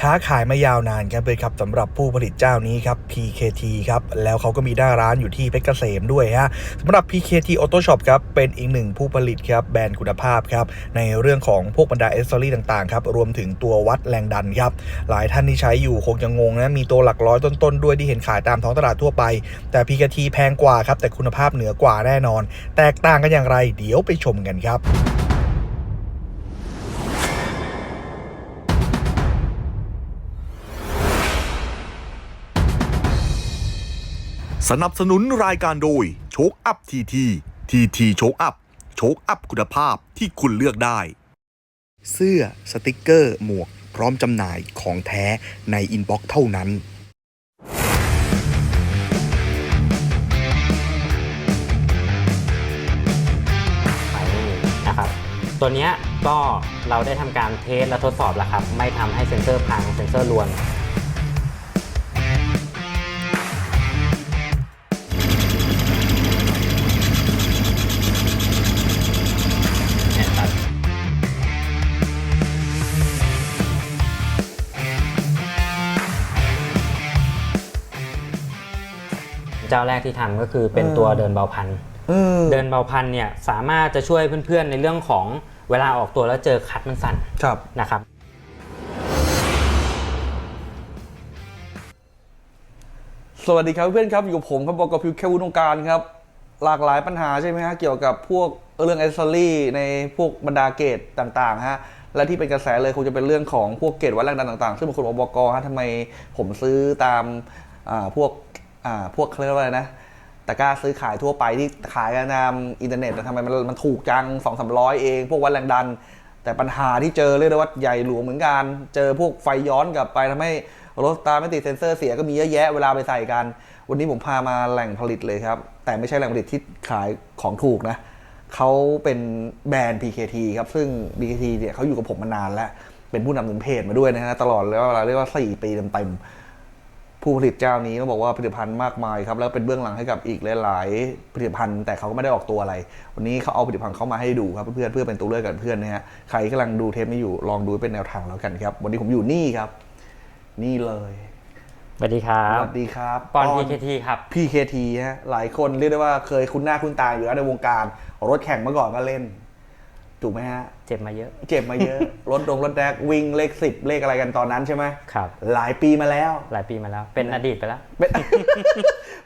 ค้าขายมายาวนานครับเลยครับสำหรับผู้ผลิตเจ้านี้ครับ PKT ครับแล้วเขาก็มีหน้าร้านอยู่ที่เพชรเกษมด้วยฮะสำหรับ PKT Auto Shop ครับเป็นอีกหนึ่งผู้ผลิตครับแบรนด์คุณภาพครับในเรื่องของพวกบรรดาเอสซอรี่ต่างๆครับรวมถึงตัววัดแรงดันครับหลายท่านที่ใช้อยู่คงจะงงนะมีตัวหลักร้อยต้นๆด้วยที่เห็นขายตามท้องตลาดทั่วไป แต่ PKT แพงกว่าครับแต่คุณภาพเหนือกว่าแน่นอน แตกต่างกันอย่างไรเดี๋ยวไปชมกันครับ สนับสนุนรายการโดยโชคอัพทีทีทีทีโชคอัพโชคอัพคุณภาพที่คุณเลือกได้ เสื้อสติกเกอร์ หมวก พร้อมจำหน่ายของแท้ในอินบ็อกซ์เท่านั้น ไปนะครับ ตัวเนี้ยก็เราได้ทำการเทสและทดสอบแล้วครับ ไม่ทำให้เซ็นเซอร์พัง เซ็นเซอร์รวน เจ้าแรกที่ทำก็คือเป็นตัวเดินเบาพันเดินเบาพันเนี่ยสามารถจะช่วยเพื่อนๆในเรื่องของเวลาออกตัวแล้วเจอคัดมันสั่นครับนะครับสวัสดีครับเพื่อนครับอยู่กับผมครับบอกกับพิวแค่วุฒิวงการครับ หลากหลายปัญหาใช่ไหมฮะเกี่ยวกับพวกเรื่องแอสซอรี่ในพวกบรรดาเกตต่างๆฮะและที่เป็นกระแสเลยคงจะเป็นเรื่องของพวกเกตวัดแรงดันต่างๆ ซึ่งบางคนบอกบอกฮะทำไมผมซื้อตามอ่าพวกอ่า พวกเขาเรียกว่าอะไรนะตะกร้าซื้อขายทั่วไปที่ขายกันตามอินเทอร์เน็ตแต่ทำไมมันมันถูกจังสองสามร้อยเอง พวกวัดแรงดัน แต่ปัญหาที่เจอเรียกได้ว่าใหญ่หลวงเหมือนกัน เจอพวกไฟย้อนกลับไปทำให้รถตาไม่ติดเซ็นเซอร์เสียก็มีเยอะแยะเวลาไปใส่กัน วันนี้ผมพามาแหล่งผลิตเลยครับ แต่ไม่ใช่แหล่งผลิตที่ขายของถูกนะเขาเป็นแบรนด์ PKT ครับซึ่ง PKT เนี่ยเขาอยู่กับผมมานานแล้ว เป็นผู้นำหนุนเพจมาด้วยนะฮะตลอดแล้วเวลาเรียกว่า 4 ปีเต็มๆ ผู้ผลิตเจ้านี้ต้องบอกว่าผลิตภัณฑ์มากมายครับแล้วเป็นเบื้องหลังให้กับอีกหลาย ๆ ผลิตภัณฑ์แต่เขาก็ไม่ได้ออกตัวอะไร วันนี้เขาเอาผลิตภัณฑ์เข้ามาให้ดูครับเพื่อนๆเพื่อเป็นตัวเลือกกับเพื่อนนะฮะใครกำลังดูเทปนี้อยู่ลองดูเป็นแนวทางแล้วกันครับ วันนี้ผมอยู่นี่ครับ นี่เลยสวัสดีครัสบวัสดีครับปอนปอน PKT ครับ PKT ฮะหลายคนเรียกได้ว่าเคยคุ้นหน้าคุ้นตาอยู่แล้วในวงการรถแข่งเมื่อก่อนก็เล่น ถูกไหมฮะ เจ็บมาเยอะ เจ็บมาเยอะ รถดงรถแดกวิ่งเลขสิบเลขอะไรกันตอนนั้นใช่ไหมครับ หลายปีมาแล้ว หลายปีมาแล้ว เป็นอดีตไปแล้วเป็น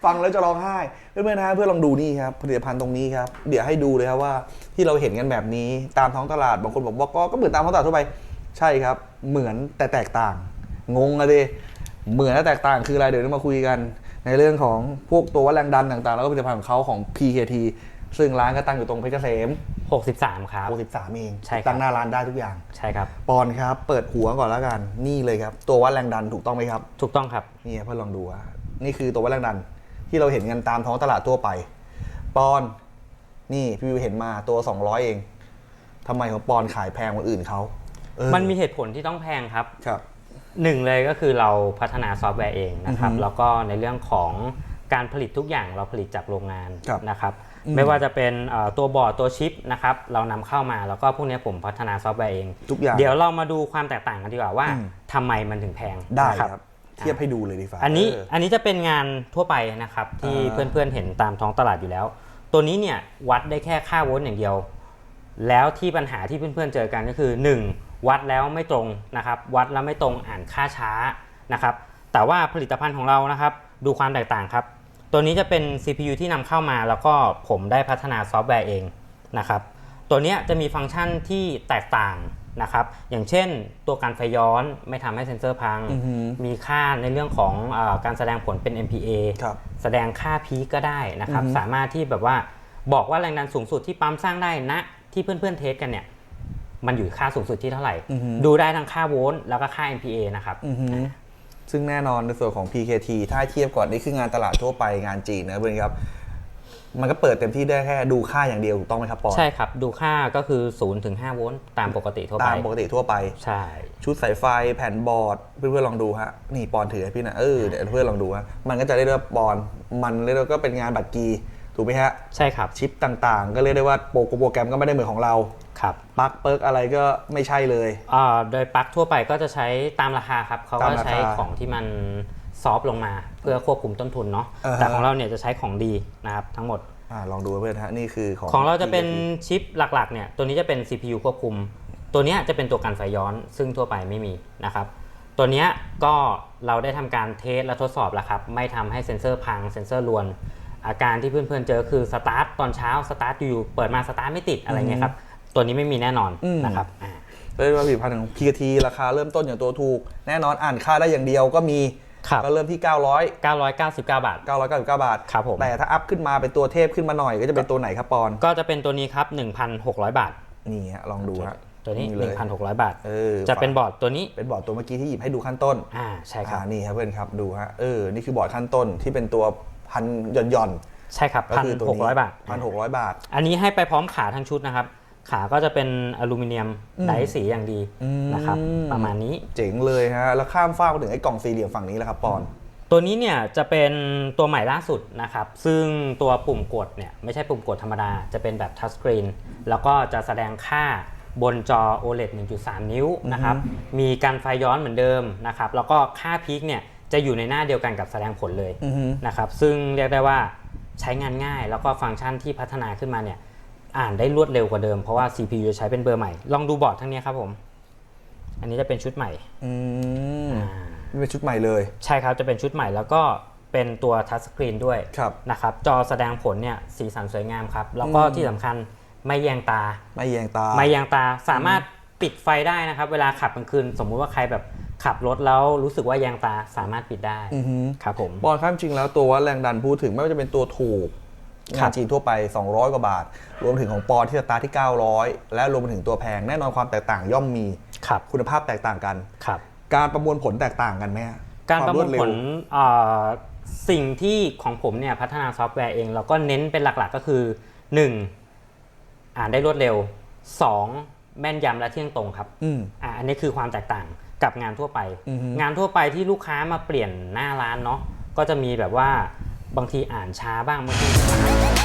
ฟังแล้วจะร้องไห้ เพื่อนๆนะฮะเพื่อนลองดูนี่ครับผลิตภัณฑ์ตรงนี้ครับ เดี๋ยวให้ดูเลยครับว่าที่เราเห็นกันแบบนี้ตามท้องตลาดบางคนบอกว่าก็ก็เหมือนตามท้องตลาดทั่วไป ใช่ครับ เหมือนแต่แตกต่าง งงอะดิเหมือนและแตกต่างคืออะไรเดี๋ยวเรามาคุยกัน ในเรื่องของพวกตัววัดแรงดันต่างๆ แล้วก็ผลิตภัณฑ์ของเขาของ PKT ซึ่งร้านก็ตั้งอยู่ตรงเพชรเกษม 63 ครับ 63 เอง ใช่ครับ ตั้งหน้าร้านได้ทุกอย่าง ใช่ครับ ปอนครับ เปิดหัวก่อนแล้วกัน นี่เลยครับ ตัววัดแรงดันถูกต้องไหมครับ ถูกต้องครับ นี่เพื่อนลองดูว่านี่คือตัววัดแรงดันที่เราเห็นกันตามท้องตลาดทั่วไป ปอนนี่พี่วิวเห็นมาตัว 200 เองทำไมของปอนขายแพงกว่าอื่นเขาเออมันมีเหตุผลที่ต้องแพงครับ ครับ หนึ่งเลยก็คือเราพัฒนาซอฟต์แวร์เองนะครับ อือฮึแล้วก็ในเรื่องของการผลิตทุกอย่างเราผลิตจากโรงงานครับ นะครับอืม ไม่ว่าจะเป็นเอ่อตัวบอร์ดตัวชิปนะครับเรานำเข้ามาแล้วก็พวกเนี้ยผมพัฒนาซอฟต์แวร์เองทุกอย่างเดี๋ยวเรามาดูความแตกต่างกันดีกว่าว่าอืมทำไมมันถึงแพงได้นะครับเทียบให้ดูเลยดีฟ้าอันนี้เอันนี้จะเป็นงานทั่วไปนะครับที่อ่าเพื่อนๆเห็นตามท้องตลาดอยู่แล้ว ตัวนี้เนี่ยวัดได้แค่ค่าโวลต์อย่างเดียว แล้วที่ปัญหาที่เพื่อนๆเจอกันก็คือ 1. วัดแล้วไม่ตรงนะครับ วัดแล้วไม่ตรงอ่านค่าช้านะครับแต่ว่าผลิตภัณฑ์ของเรานะครับ ดูความแตกต่างครับ ตัวนี้จะเป็น CPU ที่นำเข้ามาแล้วก็ผมได้พัฒนาซอฟต์แวร์เองนะครับตัวเนี้ยจะมีฟังก์ชันที่แตกต่างนะครับ อย่างเช่นตัวการไฟย้อนไม่ทำให้เซ็นเซอร์พังอือหือมีค่าในเรื่องของอาการแสดงผลเป็น MPA ครับแสดงค่าพีคก็ได้นะครับอือฮึสามารถที่แบบว่าบอกว่าแรงดันสูงสุดที่ปั๊มสร้างได้ณที่เพื่อนๆเทสกันเนี่ย มันอยู่ค่าสูงสุดที่เท่าไหร่อือฮึดูได้ทั้งค่าโวลต์แล้วก็ค่า MPA นะครับอือหือ ซึ่งแน่นอนในส่วนของ PKT ถ้าเทียบก่อนนี่คืองานตลาดทั่วไปงานจีนนะเพื่อนครับ มันก็เปิดเต็มที่ได้แค่ดูค่าอย่างเดียวถูกต้องไหมครับปอนใช่ครับ ดูค่าก็คือ0ถึง5โวลต์ตามปกติทั่วไป ตามปกติทั่วไป ใช่ ชุดสายไฟแผ่นบอร์ด เพื่อนๆลองดูฮะ นี่ปอนถือให้พี่นะเออเดี๋ยวเพื่อนลองดูฮะมันก็จะเรียกได้ว่าปอนมันเรียกได้ว่าก็เป็นงานบัตรกีถูกไหมฮะใช่ครับชิปต่างๆ ก็เรียกได้ว่าโปรโปรแกรมก็ไม่ได้เหมือนของเรา ครับปลั๊กเปิร์กอะไรก็ไม่ใช่เลยอ่าโดยปลั๊กทั่วไปก็จะใช้ตามราคาครับเขาตามก็ราคาใช้ของที่มันซอฟต์ลงมาเพื่อควบคุมต้นทุนเนาะอ่าฮะแต่ของเราเนี่ยจะใช้ของดีนะครับทั้งหมดอ่าลองดูเพื่อนฮะนี่คือของของเราจะเป็น PKT ชิปหลักๆเนี่ยตัวนี้จะเป็น CPU ควบคุม ตัวเนี้ยจะเป็นตัวกันไฟย้อน ซึ่งทั่วไปไม่มีนะครับตัวเนี้ยก็เราได้ทำการเทสและทดสอบแล้วครับไม่ทำให้เซ็นเซอร์พังเซ็นเซอร์รวน อาการที่เพื่อนๆเจอคือสตาร์ทตอนเช้าสตาร์ทอยู่เปิดมาสตาร์ทไม่ติดอะไรเงี้ยครับ ตัวนี้ไม่มีแน่นอนนะครับอ่าเป็นผลิตภัณฑ์ของ PKT ราคาเริ่มต้นอย่างตัวถูก แน่นอนอ่านค่าได้อย่างเดียวก็มี ครับก็เริ่มที่ 900 999 บาท 999 บาท ครับผม แต่ถ้าอัพขึ้นมาเป็นตัวเทพขึ้นมาหน่อยก็จะเป็นตัวไหนครับปอน ก็จะเป็นตัวนี้ครับ 1,600 บาท นี่ฮะลองดูฮะตัวนี้ เลย1,600 บาท เออจะเป็นบอร์ดตัวนี้เป็นบอร์ดตัวเมื่อกี้ที่หยิบให้ดูขั้นต้นอ่าใช่ครับอ่านี่ครับเพื่อนครับดูฮะเออนี่คือบอร์ดขั้นต้นที่เป็นตัวพันหย่อนหย่อนใช่ครับๆก็คือตัวนี้1,600บาท พันหกร้อยบาท อันนี้ให้ไปพร้อมขาทั้งชุดนะครับ ขาก็จะเป็นอลูมิเนียมไดซ์สีอย่างดีนะครับอืมประมาณนี้เจ๋งเลยฮะแล้วข้ามฟากมาถึงไอ้กล่องสี่เหลี่ยมฝั่งนี้แล้วครับปอน ตัวนี้เนี่ยจะเป็นตัวใหม่ล่าสุดนะครับ ซึ่งตัวปุ่มกดเนี่ยไม่ใช่ปุ่มกดธรรมดา จะเป็นแบบทัชสกรีนแล้วก็จะแสดงค่าบนจอ OLED 1.3 นิ้วนะครับ มีการไฟย้อนเหมือนเดิมนะครับ แล้วก็ค่าพีคเนี่ยจะอยู่ในหน้าเดียวกันกับแสดงผลเลยอือฮึนะครับ ซึ่งเรียกได้ว่าใช้งานง่าย แล้วก็ฟังก์ชันที่พัฒนาขึ้นมาเนี่ย อ่านได้รวดเร็วกว่าเดิมเพราะว่า CPU จะใช้เป็นเบอร์ใหม่ ลองดูบอร์ดทั้งนี้ครับผม อันนี้จะเป็นชุดใหม่อืมนี่เป็นชุดใหม่เลย ใช่ครับ จะเป็นชุดใหม่แล้วก็เป็นตัวทัชสกรีนด้วยครับนะครับ จอแสดงผลเนี่ยสีสันสวยงามครับ แล้วก็อืม ที่สำคัญไม่แยงตา ไม่แยงตา ไม่แยงตาสามารถปิดไฟได้นะครับ เวลาขับกลางคืน สมมุติว่าใครแบบขับรถแล้วรู้สึกว่าแยงตาสามารถปิดได้อือฮึครับผม บอลข้ามจริงแล้วตัววัดแรงดันพูดถึงไม่ว่าจะเป็นตัวถูกครั งาบนจีนทั่วไป 200 กว่าบาท รวมถึงของปอนที่สตาร์ทที่ 900 และรวมไปถึงตัวแพงแน่นอนความแตกต่างย่อมมีครับคุณภาพแตกต่างกันครับการประมวลผลแตกต่างกันไหมฮะการประมวลควดเร็ผวลเอ่อสิ่งที่ของผมเนี่ยพัฒนาซอฟต์แวร์เองเราก็เน้นเป็นหลักๆก็คือ 1. อ่านได้รวดเร็ว 2. แม่นยำและเที่ยงตรงครับอืมอะอันนี้คือความแตกต่างกับงานทั่วไปอือฮึงานทั่วไปที่ลูกค้ามาเปลี่ยนหน้าร้านเนาะก็จะมีแบบว่า บางทีอ่านช้าบ้างบางที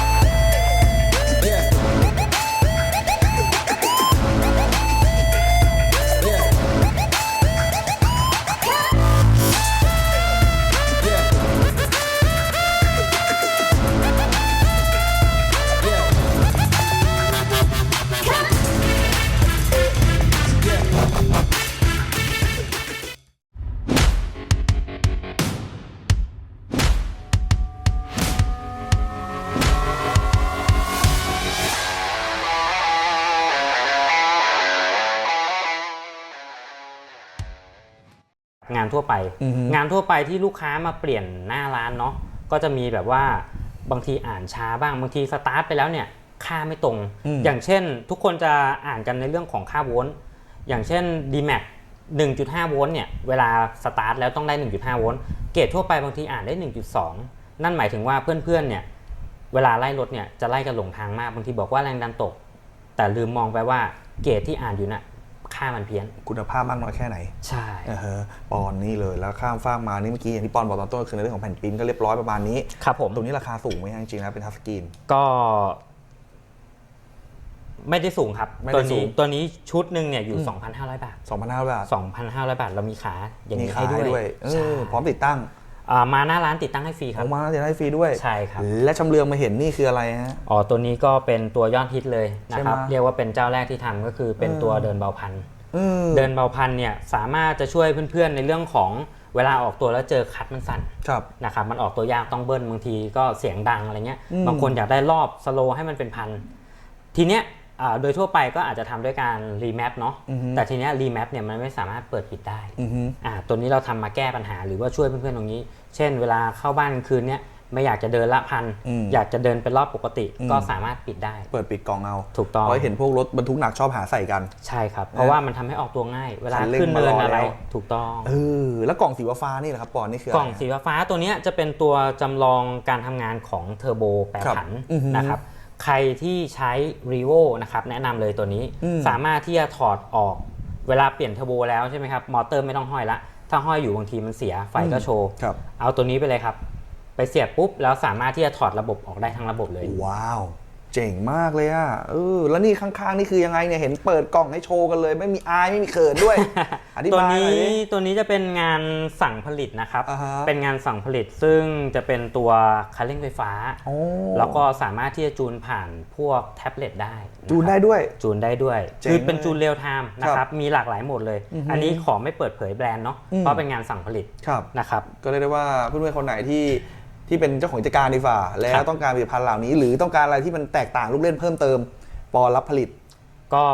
งานทั่วไปอือฮึงานทั่วไปที่ลูกค้ามาเปลี่ยนหน้าร้านเนาะก็จะมีแบบว่าบางทีอ่านช้าบ้างบางทีสตาร์ทไปแล้วเนี่ยค่าไม่ตรงอืมอย่างเช่น ทุกคนจะอ่านกันในเรื่องของค่าโวลต์อย่างเช่น DMAX 1.5 โวลต์เนี่ยเวลาสตาร์ทแล้วต้องได้ 1.5 โวลต์เกรดทั่วไปบางทีอ่านได้ 1.2 นั่นหมายถึงว่าเพื่อนๆเนี่ยเวลาไล่รถเนี่ยจะไล่กันหลงทางมากบางทีบอกว่าแรงดันตก แต่ลืมมองไปว่าเกรดที่อ่านอยู่น่ะ ค่ามันเพี้ยน คุณภาพมากน้อยแค่ไหน ใช่เออฮะปอนนี่เลยแล้วข้ามฟากมานี่เมื่อกี้อย่างที่ปอนบอกตอนต้นคือในเรื่องของแผ่นปริ้นก็เรียบร้อยประมาณนี้ครับผมตรงนี้ราคาสูงไหมฮะจริงๆแล้วเป็นทัชสกรีนก็ ไม่ได้สูงครับ ไม่ได้ตัวสูนี้ง ตัวนี้ชุดหนึ่งเนี่ยอยู่อืม2,500 บาท 2,500บาท2,500 บาท เรามีขาอย่างมีนี้ขายให้ด้ด้ววยยเอใช่อพร้อมติดตั้ง อ่ามาหน้าร้านติดตั้งให้ฟรีคอรัอบกมาจะได้ฟรีด้วย ใช่ครับ และชำเลืองมาเห็นนี่คืออะไรฮะ อ๋อตัวนี้ก็เป็นตัวยอดฮิตเลยนะครับ ใช่ไหม เรียกว่าเป็นเจ้าแรกที่ทำก็คือเป็นเออตัวเดินเบาพันเออเดินเบาพันเนี่ยสามารถจะช่วยเพื่อนๆ ในเรื่องของเวลาออกตัวแล้วเจอคัดมันสั่นครับ นะครับมันออกตัวยากต้องเบิ้ลบางทีก็เสียงดังอะไรเงี้ยอืม บางคนอยากได้รอบสโลให้มันเป็นพันทีเนี้ยอ่า โดยทั่วไปก็อาจจะทำด้วยการรีแมปเนาะอือฮึแต่ทีเนี้ยรีแมปเนี่ยมันไม่สามารถเปิดปิดได้อือฮึอ่าตัวนี้เราทำมาแก้ปัญหาหรือว่าช่วยเพื่อนๆตรงนี้ เช่น เวลาเข้าบ้านกลางคืนเนี่ยไม่อยากจะเดินละพันอืมอยากจะเดินเป็นรอบปกติอืมก็สามารถปิดได้ เปิดปิดกล่องเอา ถูกต้องเพราะเห็นพวกรถบรรทุกหนักชอบหาใส่กัน ใช่ครับ เพราะว่ามันทำให้ออกตัวง่าย เวลาคันเร่งขึ้นเนินมารออะไรแล้วถูกต้องเออแล้วกล่องสีฟ้าๆนี่แหละครับปอนนี่คืออะกไรล่องสีฟ้าๆตัวเนี้ยจะเป็นตัวจำลองการทำงานของเทอร์โบแปรผันครับอือฮึนะครับ ใครที่ใช้ r e v o นะครับแนะนำเลยตัวนี้อืมสามารถที่จะถอดออกเวลาเปลี่ยนเทอร์โบแล้วใช่ไหมครับมอเตอร์ไม่ต้องห้อยละ ถ้าห้อยอยู่บางทีมันเสียไฟก็โชว์ครับเอาตัวนี้ไปเลยครับ ไปเสียบปุ๊บแล้วสามารถที่จะถอดระบบออกได้ทั้งระบบเลยว้าว เจ๋งมากเลยอะเออแล้วนี่ข้างๆนี่คือยังไงเนี่ยเห็นเปิดกล่องให้โชว์กันเลย ไม่มีอายไม่มีเขินด้วยอธิตัวบายหน่นี้อยดิ ตัวนี้จะเป็นงานสั่งผลิตนะครับ อ่าฮะ เป็นงานสั่งผลิตซึ่งจะเป็นตัวคันเร่งไฟฟ้า โอ้แล้วก็สามารถที่จะจูนผ่านพวกแท็บเล็ตได้ะครับจูนได้ด้วย จูนได้ด้วยเจ๋งคือเป็นเลยจูนเรียลไทม์นะคครัรับบมีหลากหลายโหมดเลย อือฮึอันนี้ขอไม่เปิดเผยแบรนด์เนาะอืม เพราะเป็นงานสั่งผลิตครับ นะครับ ก็เรียกได้ว่าเพื่อนๆคนไหนที่ ที่เป็นเจ้าของกิจการดีฝ่าแล้ครัวบต้องการผลิตภัณฑ์เหล่านี้ หรือต้องการอะไรที่มันแตกต่างลูกเล่นเพิ่มเติมปอรับผลิต ก็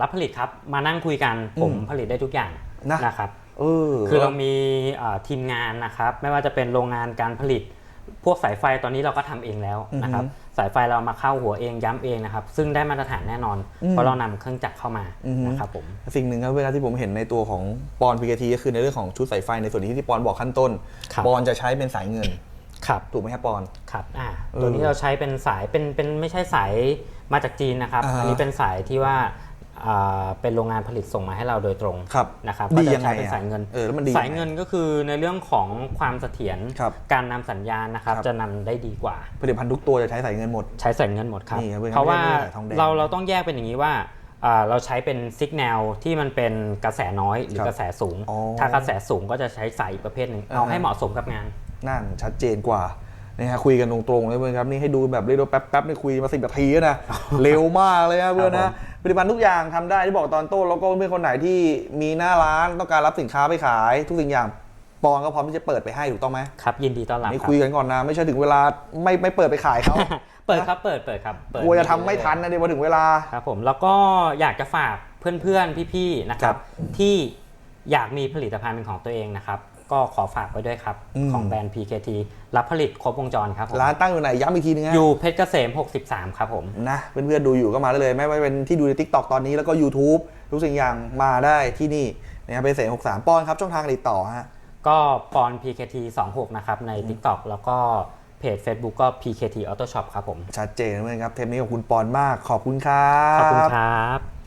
รับผลิตครับมานั่งคุยกันผมอืมผลิตได้ทุกอย่างนะนะครับเออคือเรามีเอ่อทีมงานนะครับ ไม่ว่าจะเป็นโรงงานการผลิต พวกสายไฟตอนนี้เราก็ทำเองแล้วนะครับ สายไฟเรามาเข้าหัวเองย้ำเองนะครับ ซึ่งได้มาตรฐานแน่นอน เพราะเรานำเครื่องจักรเข้ามานะครับผมสิ่งหนึ่งครับเวลาที่ผมเห็นในตัวของปอนพีเคทีก็คือในเรื่องของชุดสายไฟในส่วนที่ที่ปอนบอกขั้นต้นครับปอนจะใช้เป็นสายเงิน ครับถูกไหมครับปอน ครับอ่าเออตัวนี้เราใช้เป็นสายเป็นเป็นไม่ใช่สายมาจากจีนนะครับ อ่าฮะ อันนี้เป็นสายที่ว่าอ่าเป็นโรงงานผลิตส่งมาให้เราโดยตรงครับนะครับดีก็จะยังไงใช้เป็นอะสายเงิน เออแล้วมันดีสายเงินก็คือในเรื่องของความเสถียรครับการนำสัญญาณนะครับ ครับ จะนำได้ดีกว่า ผลิตภัณฑ์ทุกตัวจะใช้สายเงินหมด ใช้สายเงินหมดครับ นี่ครับเว้ยเพราะว่าไม่ได้สายทองแดงเราเราต้องแยกเป็นอย่างนี้ว่าอ่าเราใช้เป็นซิกแนลที่มันเป็นกระแสน้อยหรือครับกระแสสูง อ๋อถ้ากระแสสูงก็จะใช้สายอีกประเภทหนึ่งอ่าเอาให้ฮะเหมาะสมกับงาน นั่นชัดเจนกว่านะฮะคุยกันตรงๆเลยเพื่อนครับนี่ให้ดูแบบเรียกว่าแป๊บๆนี่คุยมาสิบนาทีแล้วนะเร็วมากเลยนะเพื่อนครันะบผมผลิตภัณฑ์ทุกอย่างทำได้ที่บอกตอนต้นแล้วก็เพื่อนคนไหนที่มีหน้าร้านต้องการรับสินค้าไปขาย ทุกสิ่งอย่างปอนก็พร้อมที่จะเปิดไปให้ถูกต้องไหมครับยินดีต้อนรับนี่ครับคุยกันก่อนนะไม่ใช่ถึงเวลาไม่ไม่เปิดไปขายเขาเปิดครับเปิดเปิดครับเปิดกลัวจะทำไม่ทันนะเดี๋ยวพอถึงเวลาครับผมแล้วก็อยากจะฝากเพื่อนๆพี่ๆนะครับที่อยากมีผลิตภัณฑ์เป็นของตัวเองนะครับ ก็ขอฝากไว้ด้วยครับอืมของแบรนด์ PKT รับผลิตครบวงจรครับผมร้านตั้งอยู่ไหนย้ำอีกทีนึงฮะอยู่เพชรเกษม 63 ครับผมนะเพื่อนๆดูอยู่ก็มาได้เลย ไม่ว่าจะเป็นที่ดูใน t ิ k t o k ตอนนี้แล้วก็ YouTube ทุกสิ่งอย่างมาได้ที่นี่นะครับเป็นเสหกสามปอนด์ครับช่องทางการติดต่อฮะก็ปอน PKT 26 นะครับ ใน TikTok แล้วก็เพจ Facebook ก็ PKT Auto Shop ครับผม ชัดเจนเลยครับ เทปนี้ขอบคุณปอนมากขอบคุณครับ ขอบคุณครับ